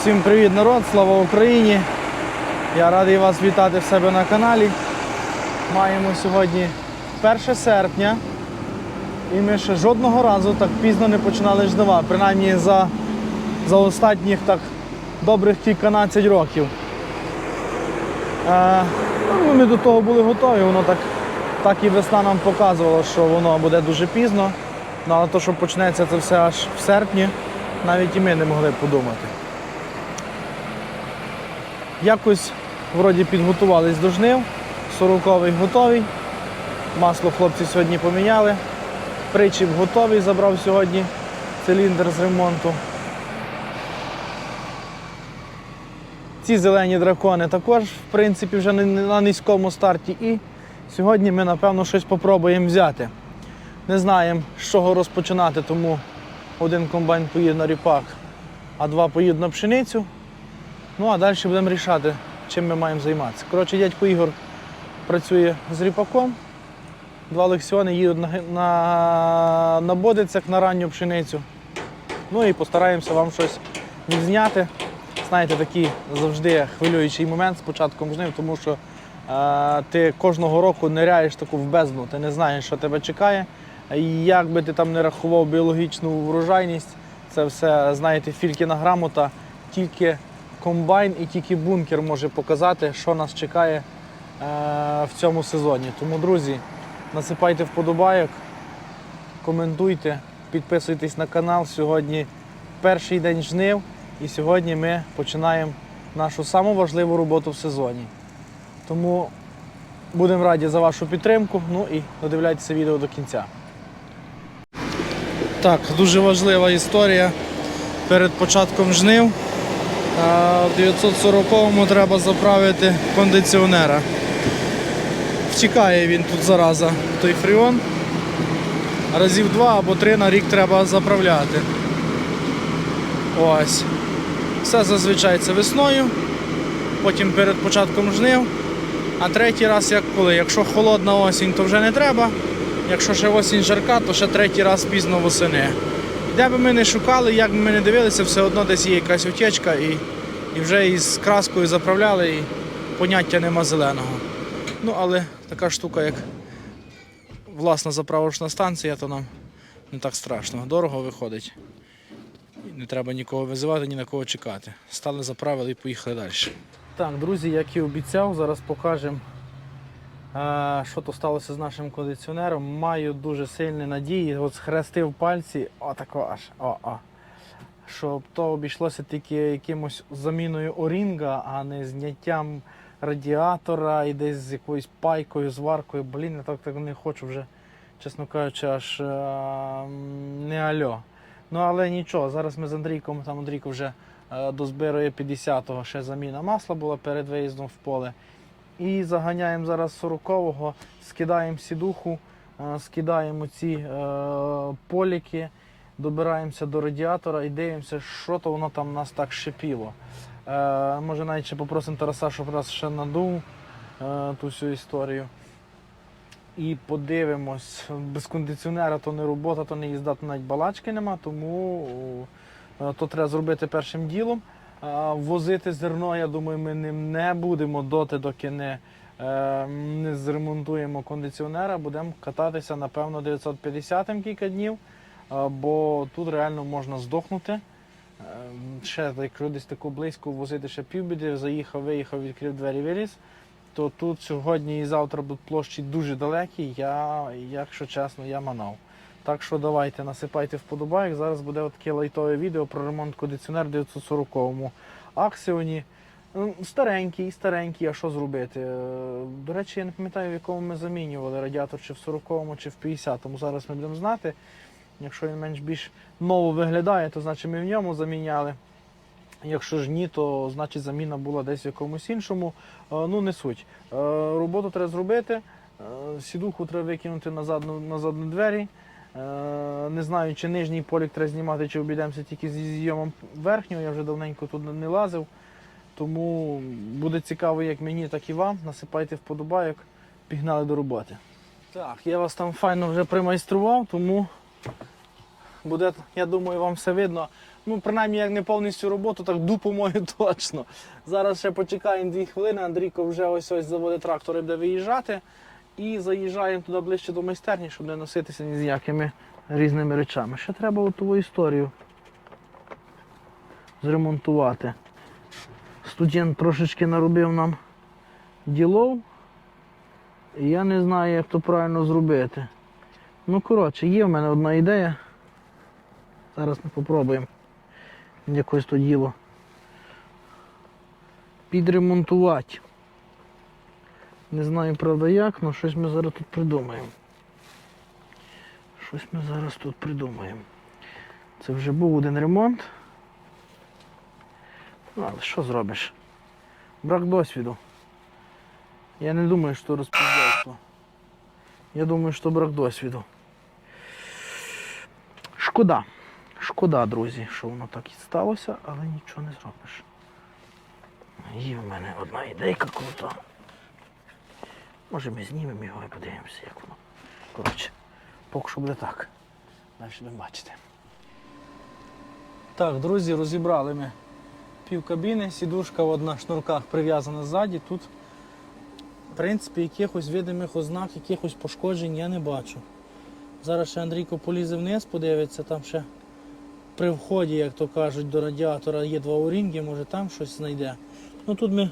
Всім привіт народ, слава Україні! Я радий вас вітати в себе на каналі. Маємо сьогодні 1 серпня і ми ще жодного разу так пізно не починали жнива, принаймні за, за останніх так добрих кільканадцять років. Е, ну, ми до того були готові, воно так, так і весна нам показувала, що воно буде дуже пізно. Ну, але то, що почнеться це все аж в серпні, навіть і ми не могли подумати. Якось вроді підготувались до жнив, сороковий готовий. Масло хлопці сьогодні поміняли. Причіп готовий, забрав сьогодні циліндр з ремонту. Ці зелені дракони також, в принципі, вже на- низькому старті. І сьогодні ми, напевно, щось спробуємо взяти. Не знаємо, з чого розпочинати, тому один комбайн поїде на ріпак, а два поїдуть на пшеницю. Ну а далі будемо рішати, чим ми маємо займатися. Коротше, дядько Ігор працює з ріпаком. Два лексіони їдуть на, на, на бодицях на ранню пшеницю. Ну і постараємося вам щось відзняти. Знаєте, такий завжди хвилюючий момент з початком жнив, тому що е, ти кожного року ниряєш таку в бездну, ти не знаєш, що тебе чекає. Як би ти там не рахував біологічну врожайність, це все, знаєте, фількіна грамота, тільки комбайн і тільки бункер може показати, що нас чекає е, в цьому сезоні. Тому, друзі, насипайте вподобайок, коментуйте, підписуйтесь на канал. Сьогодні перший день жнив, і сьогодні ми починаємо нашу саму важливу роботу в сезоні. Тому будемо раді за вашу підтримку. Ну і додивляйтеся відео до кінця. Так, дуже важлива історія перед початком жнив. А, В 940-му треба заправити кондиціонера. Втікає він тут зараза, той фріон. Разів два або три на рік треба заправляти. Ось. Все зазвичай це весною, потім перед початком жнив. А третій раз як коли? Якщо холодна осінь, то вже не треба. Якщо ще осінь жарка, то ще третій раз пізно восени. Де би ми не шукали, як би ми не дивилися, все одно десь є якась утечка і, і вже із краскою заправляли і поняття нема зеленого. Ну, але така штука, як власна заправочна станція, то нам не так страшно. Дорого виходить. Не треба нікого визивати, ні на кого чекати. Стали, заправили і поїхали далі. Так, друзі, як і обіцяв, зараз покажемо, що то сталося з нашим кондиціонером. Маю дуже сильні надії. От схрестив пальці, отако аж. О-о. Щоб то обійшлося тільки якимось заміною орінга, а не зняттям радіатора і десь з якоюсь пайкою, зваркою. Блін, я так, так не хочу вже, чесно кажучи, аж е, не альо. Ну але нічого, зараз ми з Андрійком, там Андрійко вже е, дозбирує 50-го, ще заміна масла була перед виїздом в поле. І заганяємо зараз 40-го, скидаємо сідуху, е, скидаємо ці е, поліки, добираємося до радіатора і дивимося, що то воно там нас так шипіло. Е, може навіть ще попросимо Тараса, щоб раз ще надув е, ту всю історію. І подивимось, без кондиціонера то не робота, то не їзда, то навіть балачки нема, тому е, то треба зробити першим ділом. Возити зерно, я думаю, ми ним не будемо доти, доки не, е, не зремонтуємо кондиціонера. Будемо кататися, напевно, 950 кілька днів, бо тут реально можна здохнути. Е, Ще якщо десь таку близько возити ще півбіди, заїхав, виїхав, відкрив двері, виліз то тут сьогодні і завтра будуть площі дуже далекі. Я, якщо чесно, я манав. Так що давайте насипайте вподобайок. Зараз буде таке лайтове відео про ремонт кондиціонер 940-му аксіоні. Ну, Старенький, старенький, а що зробити? Е, До речі, я не пам'ятаю, в якому ми замінювали радіатор, чи в 40-му, чи в 50-му. Зараз ми будемо знати. Якщо він менш більш ново виглядає, то значить ми в ньому заміняли. Якщо ж ні, то значить заміна була десь в якомусь іншому. Е, Ну, не суть. Е, Роботу треба зробити, сідуху треба викинути назад на- назад на двері. Е, Не знаю, чи нижній полік треба знімати, чи обійдемося тільки зі зйомом верхнього. Я вже давненько тут не лазив. Тому буде цікаво як мені, так і вам. Насипайте вподобайок, пігнали до роботи. Так, я вас там файно вже примайстрував, тому буде, я думаю, вам все видно. Ну, принаймні, як не повністю роботу, так дупу мою точно. Зараз ще почекаємо дві хвилини. Андрійко вже ось ось заводить трактор і буде виїжджати. І заїжджаємо туди ближче до майстерні, щоб не носитися ні з якими різними речами. Ще треба оту історію зремонтувати. Студент трошечки наробив нам ділов. І я не знаю, як то правильно зробити. Ну, коротше, є в мене одна ідея. Зараз ми попробуємо якось то діло підремонтувати. Не знаю, правда, як, але щось ми зараз тут придумаємо. Щось ми зараз тут придумаємо. Це вже був один ремонт. Ну, але що зробиш? Брак досвіду. Я не думаю, що розпіздячство. Я думаю, що брак досвіду. Шкода. Шкода, друзі, що воно так і сталося, але нічого не зробиш. Є в мене одна ідейка крута. Може ми знімемо його і подивимося, як воно. Коротше, поки що буде так. Далі будемо бачити. Так, друзі, розібрали ми пів кабіни, сідушка от на шнурках прив'язана ззаді. Тут, в принципі, якихось видимих ознак, якихось пошкоджень я не бачу. Зараз ще Андрійко полізе вниз, подивиться, там ще при вході, як то кажуть, до радіатора є два орінги, може там щось знайде. Ну тут ми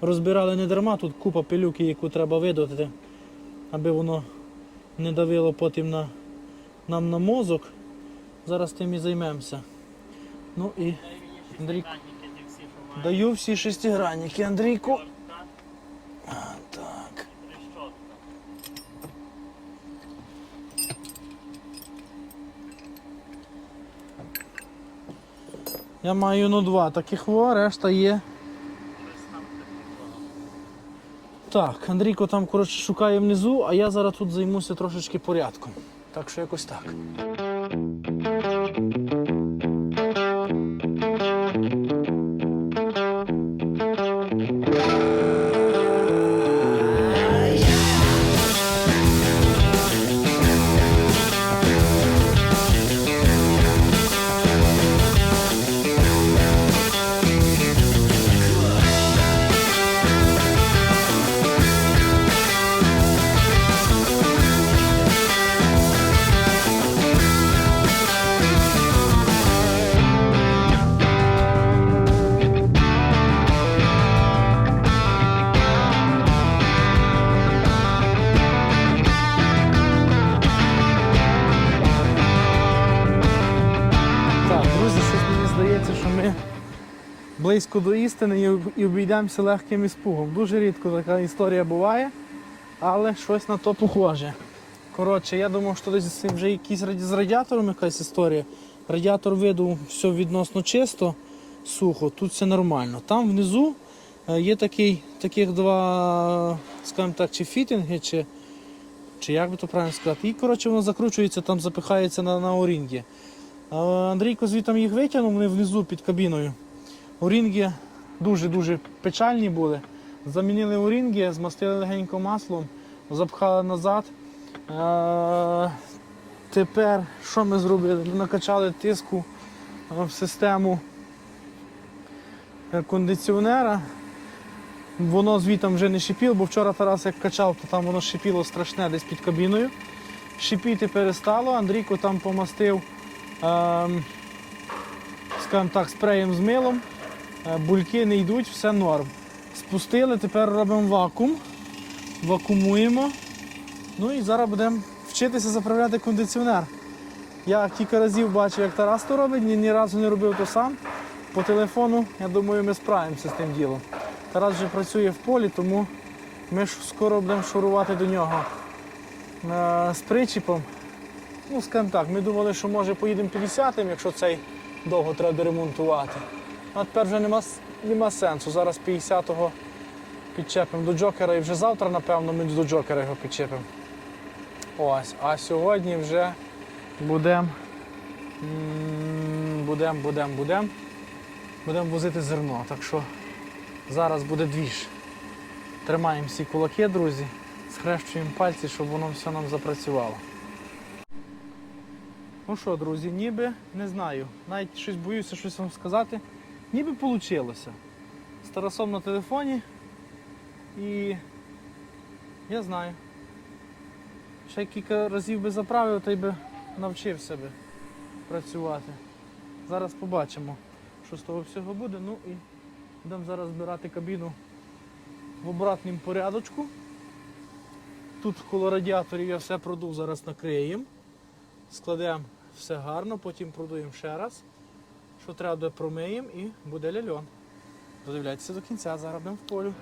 розбирали не дарма, тут купа пилюки, яку треба видати, аби воно не давило потім на, нам на мозок. Зараз тим і займемося. Ну і Андрій, даю всі шестигранники, Андрійку. Так. Я маю ну два таких во, решта є. Так, Андрійко там коротше шукає внизу, а я зараз тут займуся трошечки порядком. Так що якось так. Близько до істини і обійдемося легким іспугом. Дуже рідко така історія буває, але щось на то похоже. Коротше, я думав, що десь вже якийсь з радіатором якась історія. Радіатор виду все відносно чисто, сухо, тут все нормально. Там внизу е, є такий, таких два, скажімо так, чи фітинги, чи, чи як би то правильно сказати. І коротше воно закручується, там запихається на, на орінгі. Андрійко звітом їх витягнув, вони внизу під кабіною. Орінги дуже-дуже печальні були. Замінили орінги, змастили легенько маслом, запхали назад. Е, Тепер що ми зробили? Ми накачали тиску е, в систему е, кондиціонера. Воно звітом вже не шипіло, бо вчора Тарас як качав, то там воно шипіло страшне десь під кабіною. Шипіти перестало, Андрійко там помастив ем, скажімо так, спреєм з милом. Е, Бульки не йдуть, все норм. Спустили, тепер робимо вакуум, вакуумуємо. Ну і зараз будемо вчитися заправляти кондиціонер. Я кілька разів бачив, як Тарас то робить, ні, ні разу не робив то сам. По телефону, я думаю, ми справимося з тим ділом. Тарас вже працює в полі, тому ми ж скоро будемо шурувати до нього е, з причіпом. Ну, скажімо так, ми думали, що може поїдемо 50-м, якщо цей довго треба ремонтувати. А тепер вже нема, нема сенсу. Зараз 50-го підчепимо до Джокера і вже завтра, напевно, ми до Джокера його підчепимо. Ось, а сьогодні вже будемо будемо, будемо, будемо будемо возити зерно. Так що зараз буде двіж. Тримаємо всі кулаки, друзі, схрещуємо пальці, щоб воно все нам запрацювало. Ну що, друзі, ніби не знаю. Навіть щось боюся щось вам сказати. Ніби вийшло. З Тарасом на телефоні. І я знаю. Ще кілька разів би заправив, та й би навчився би працювати. Зараз побачимо, що з того всього буде. Ну і будемо зараз збирати кабіну в обратному порядочку. Тут коло радіаторів я все продув, зараз накриємо. Складемо все гарно, потім продуємо ще раз. Що треба промиємо і буде ляльон. Додивляйтеся до кінця, зараз будемо в полю.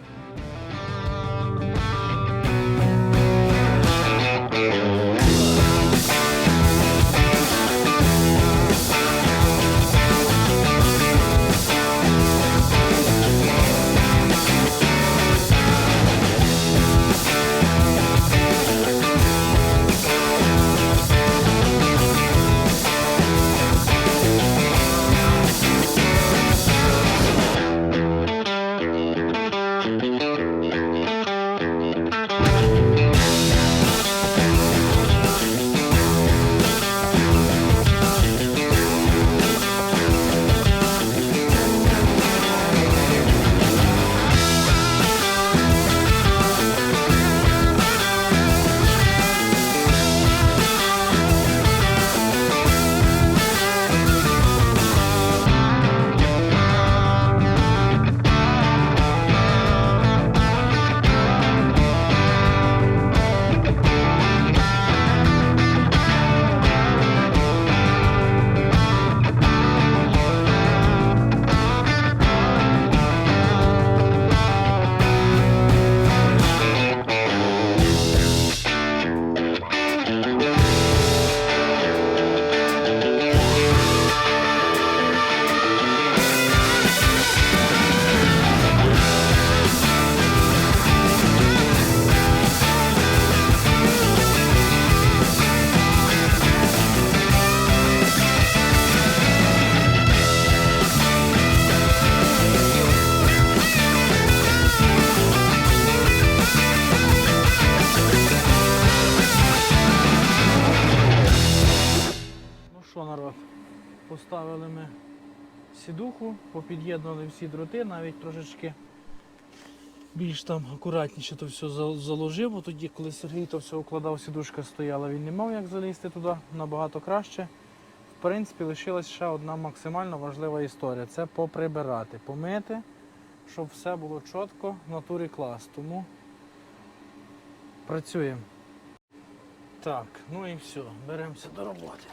Всі дроти, навіть трошечки більш там акуратніше то все заложив, бо тоді, коли Сергій то все укладав, сідушка стояла, він не мав як залізти туди набагато краще. В принципі, лишилась ще одна максимально важлива історія це поприбирати, помити, щоб все було чітко, в натурі клас. Тому працюємо. Так, ну і все, беремося до роботи.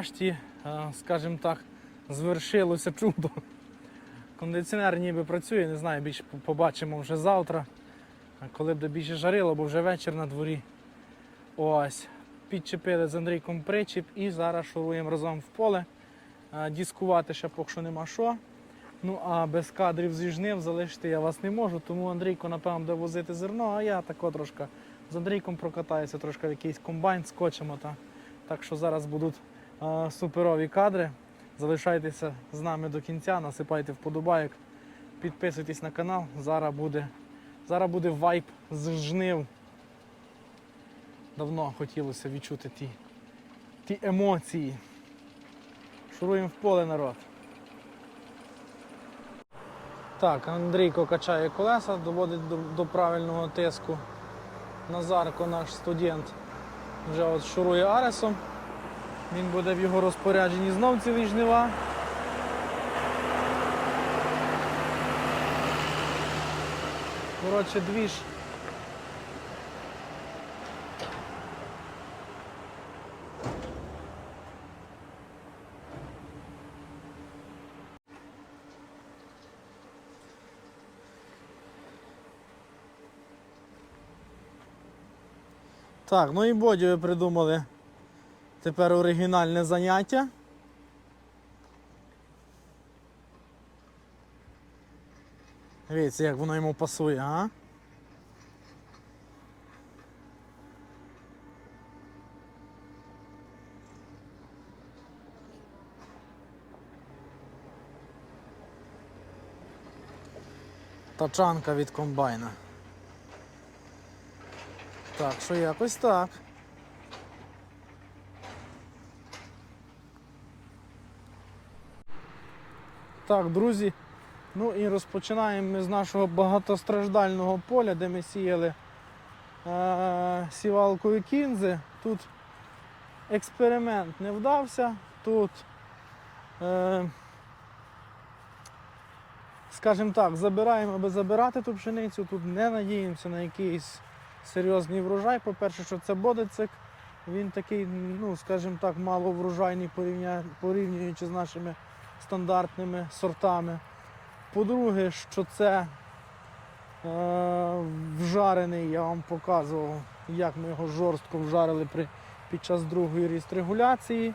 Нарешті, е, скажімо так, звершилося чудо. Кондиціонер ніби працює, не знаю, більше побачимо вже завтра, коли б більше жарило, бо вже вечір на дворі. Ось. Підчепили з Андрійком причіп і зараз шуруємо разом в поле. Е, Дискувати ще поки що нема що. Ну а без кадрів зі жнив залишити я вас не можу, тому Андрійко, напевно, буде возити зерно, а я тако трошки з Андрійком прокатаюся, трошки в якийсь комбайн скочимо. Та. Так що зараз будуть суперові кадри. Залишайтеся з нами до кінця, насипайте вподобайок, підписуйтесь на канал. Зараз буде, зараз буде вайп з жнив. Давно хотілося відчути ті, ті емоції. Шуруємо в поле народ. Так, Андрійко качає колеса, доводить до, до правильного тиску. Назарко, наш студент, вже от шурує Аресом. Він буде в його розпорядженні знов цілий жнива. Коротше, двіж. Так, ну і Боді придумали тепер оригінальне заняття. Дивіться, як воно йому пасує, а? Тачанка від комбайна. Так, що якось так. Так, друзі. Ну і розпочинаємо ми з нашого багатостраждального поля, де ми сіяли е- сівалкою кінзи. Тут експеримент не вдався. Тут, е- скажімо так, забираємо, аби забирати ту пшеницю, тут не надіємося на якийсь серйозний врожай. По-перше, що це бодицик, він такий, ну, скажімо так, мало врожайний порівня... порівнюючи з нашими стандартними сортами. По-друге, що це е, вжарений, я вам показував, як ми його жорстко вжарили при, під час другої рістрегуляції.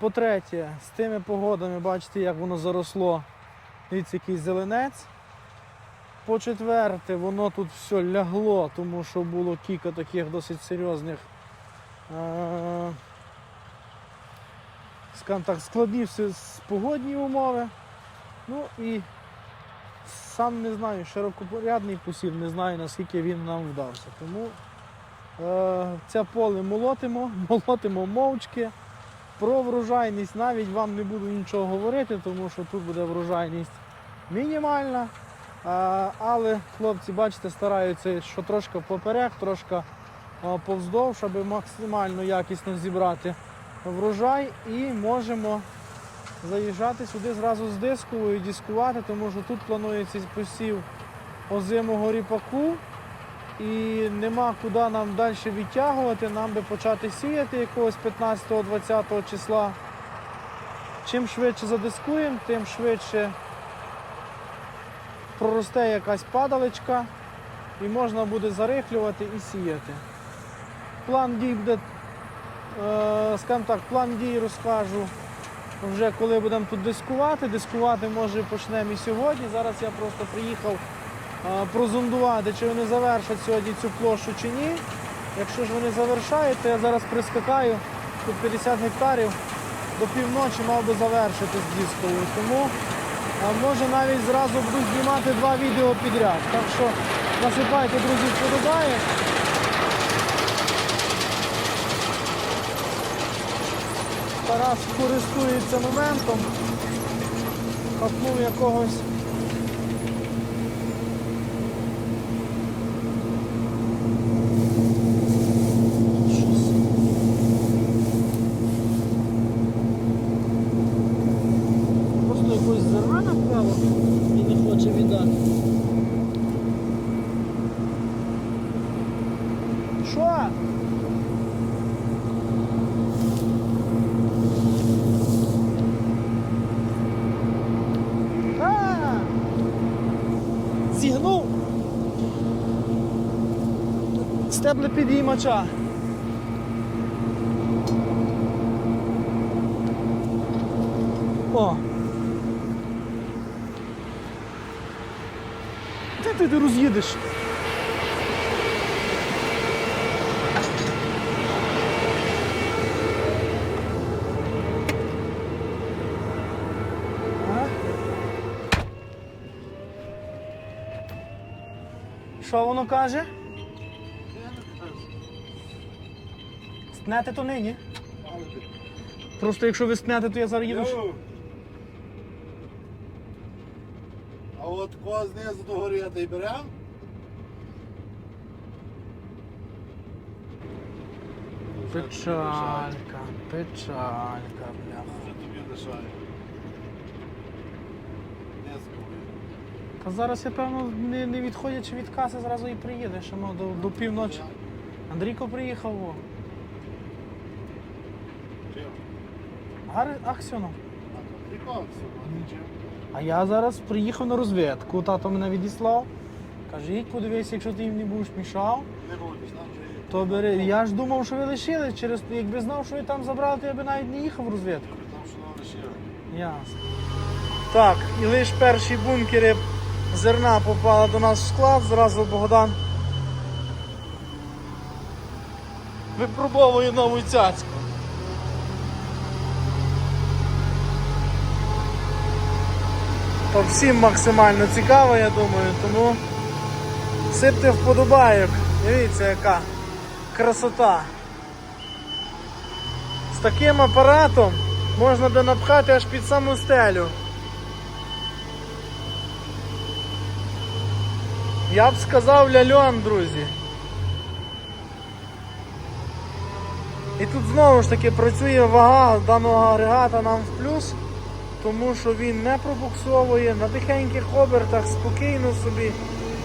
По-третє, з тими погодами, бачите, як воно заросло, дивіться, який зеленець. По-четверте, воно тут все лягло, тому що було кілька таких досить серйозних е, скажімо так, складні всі погодні умови. Ну і сам не знаю, широкопорядний посів, не знаю наскільки він нам вдався. Тому е, це поле молотимо, молотимо мовчки. Про врожайність навіть вам не буду нічого говорити, тому що тут буде врожайність мінімальна. Е, але хлопці, бачите, стараються, що трошки поперек, трошки е, повздовж, аби максимально якісно зібрати врожай і можемо заїжджати сюди зразу з дисковою, дискувати, тому що тут планується посів озимого ріпаку і нема куди нам далі відтягувати, нам би почати сіяти якогось 15-20 числа. Чим швидше задискуємо, тим швидше проросте якась падаличка і можна буде зарихлювати і сіяти. План дій буде, скажімо так, план дій розкажу вже коли будемо тут дискувати. Дискувати може почнемо і сьогодні. Зараз я просто приїхав е, прозондувати, чи вони завершать сьогодні цю площу чи ні. Якщо ж вони завершають, то я зараз прискакаю, тут 50 гектарів до півночі мав би завершити з дисковою. Тому а може навіть зразу буду знімати два відео підряд. Так що насипайте, друзі, вподобає. Тарас користується моментом, хапнув якогось. Щось. Просто якось зерна направо і не хоче віддати. Що? А! Зігнув. Стебле підіймача. О. Де ти, ти роз'їдеш. Що воно каже? Стнете то нині. Просто якщо ви стнете, то я зараз їду. А от кого знизу до гори я й берем? Печалька, печалька, бляха. Що тобі лишає? Скажу. Та зараз я певно не, не відходячи від каси, зразу і приїдеш, ну, до, до півночі. Андрійко приїхав. О. Чим? Гари Аксьонов. А я зараз приїхав на розвідку, тато мене відіслав. Каже, їдь подивися, якщо ти їм не будеш мішав, Не же то бери. Я ж думав, що ви лишили. Через якби знав, що ви там забрали, то я би навіть не їхав в розвідку. Там що нам лишили. Ясно. Так, і лише перші бункери зерна попали до нас в склад, зразу Богдан випробовує нову цяцьку. То всім максимально цікаво, я думаю, тому сипте вподобайок. Дивіться, яка красота. З таким апаратом можна де напхати аж під саму стелю. Я б сказав ляльон, друзі. І тут знову ж таки працює вага даного агрегата нам в плюс, тому що він не пробуксовує на тихеньких обертах, спокійно собі,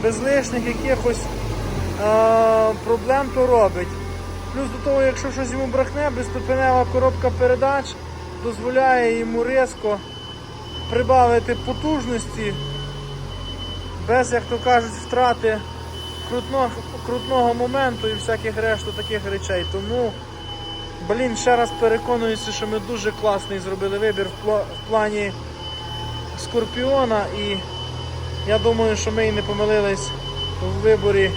без лишніх якихось е- проблем то робить. Плюс до того, якщо щось йому брахне, безступенева коробка передач дозволяє йому різко прибавити потужності без, як то кажуть, втрати крутного, крутного моменту і всяких решту таких речей. Тому, блін, ще раз переконуюся, що ми дуже класний зробили вибір в, пла- в плані Скорпіона і я думаю, що ми і не помилились в виборі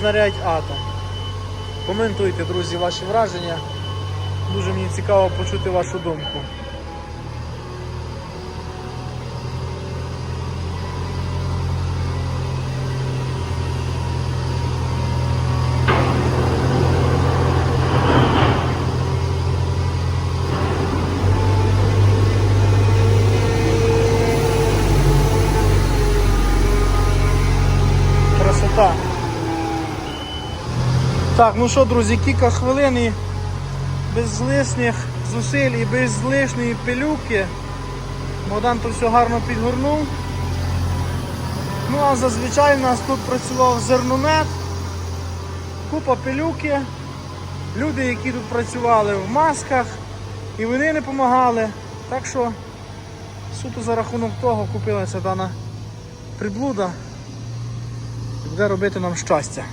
знарядь Атом. Коментуйте, друзі, ваші враження. Дуже мені цікаво почути вашу думку. Красота. Так, ну що, друзі, кілька хвилин і без лишніх зусиль і без лишньої пилюки. Богдан то все гарно підгорнув. Ну а зазвичай в нас тут працював зерномет, купа пилюки, люди, які тут працювали в масках, і вони не допомагали. Так що суто за рахунок того купилася дана приблуда і буде робити нам щастя.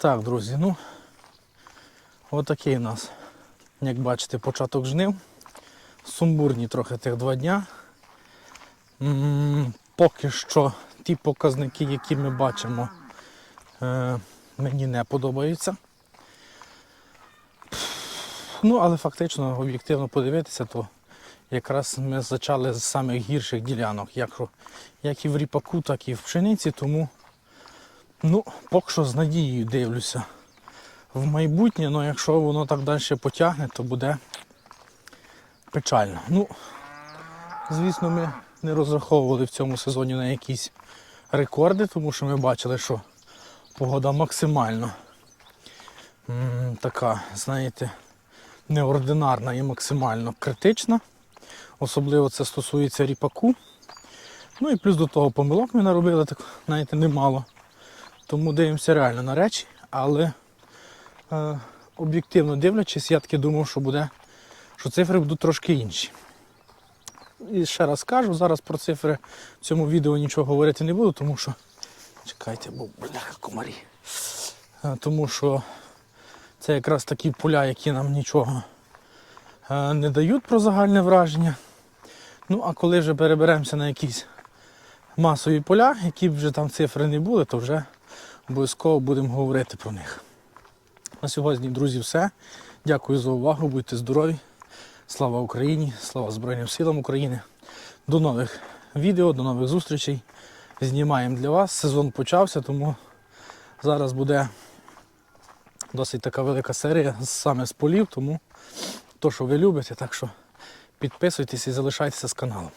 Так, друзі, ну отакий у нас, як бачите, початок жнив. Сумбурні трохи тих два дня. М, Поки що ті показники, які ми бачимо, е, мені не подобаються. Ну, але фактично, об'єктивно подивитися, то якраз ми зачали з самих гірших ділянок, як, як і в ріпаку, так і в пшениці, тому Ну, поки що з надією дивлюся. В майбутнє, ну якщо воно так далі потягне, то буде печально. Ну, звісно, ми не розраховували в цьому сезоні на якісь рекорди, тому що ми бачили, що погода максимально м, така, знаєте, неординарна і максимально критична. Особливо це стосується ріпаку. Ну і плюс до того помилок ми наробили, так, знаєте, немало. Тому дивимося реально на речі, але е, об'єктивно дивлячись, я таки думав, що буде, що цифри будуть трошки інші. І ще раз кажу, зараз про цифри в цьому відео нічого говорити не буду, тому що. Чекайте, бо бляха комарі. Е, тому що це якраз такі поля, які нам нічого е, не дають про загальне враження. Ну, а коли вже переберемося на якісь масові поля, які б вже там цифри не були, то вже обов'язково будемо говорити про них. На сьогодні, друзі, все. Дякую за увагу, будьте здорові. Слава Україні, слава Збройним силам України. До нових відео, до нових зустрічей. Знімаємо для вас. Сезон почався, тому зараз буде досить така велика серія саме з полів, тому то, що ви любите, так що підписуйтесь і залишайтеся з каналом.